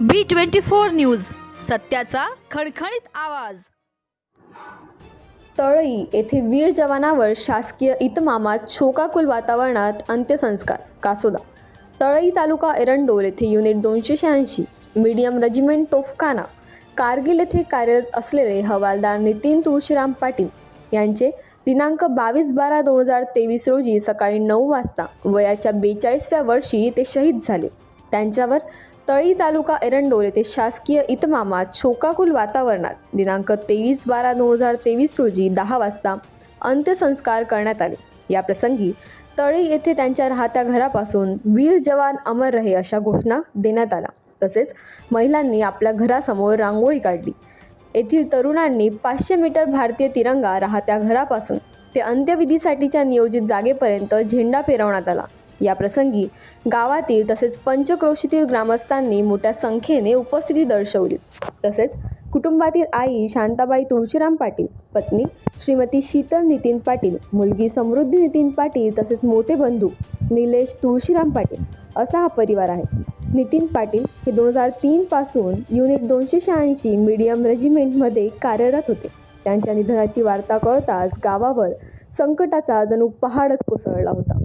बी twenty four news सत्याचा खणखणीत आवाज. तळई येथे वीर जवानावर शासकीय इतमामात शोकाकुल वातावरणात अंत्यसंस्कार कासोदा. तळई तालुका एरंडोल येथे युनिट दोनशे शहाऐंशी मीडियम रेजिमेंट तोफखाना कारगिल येथे कार्यरत असलेले हवालदार नितीन तुळशीराम पाटील यांचे दिनांक बावीस बारा दोन हजार तेवीस रोजी सकाळी नऊ वाजता वयाच्या बेचाळीसव्या वर्षी ते शहीद झाले. त्यांच्यावर तळी तालुका एरंडोल येथे शासकीय इतमामात शोकाकुल वातावरणात दिनांक तेवीस बारा दोन हजार तेवीस रोजी दहा वाजता अंत्यसंस्कार करण्यात आले. या प्रसंगी तळी येथे त्यांच्या राहत्या घरापासून वीर जवान अमर रहे अशा घोषणा देण्यात आल्या. तसेच महिलांनी आपल्या घरासमोर रांगोळी काढली. येथील तरुणांनी पाचशे मीटर भारतीय तिरंगा राहत्या घरापासून ते अंत्यविधीसाठीच्या नियोजित जागेपर्यंत झेंडा फिरवण्यात आला. या प्रसंगी गावातील तसेच पंचक्रोशीतील ग्रामस्थांनी मोठ्या संख्येने उपस्थिती दर्शवली. तसेच कुटुंबातील आई शांताबाई तुळशीराम पाटील पत्नी श्रीमती शीतल नितीन पाटील मुलगी समृद्धी नितीन पाटील तसेच मोठे बंधू निलेश तुळशीराम पाटील असा हा परिवार आहे. नितीन पाटील हे दोन हजार तीनपासून युनिट दोनशे शहाऐंशी मीडियम रेजिमेंटमध्ये कार्यरत होते. त्यांच्या निधनाची वार्ता कळताच गावावर संकटाचा जणू पहाडच कोसळला होता.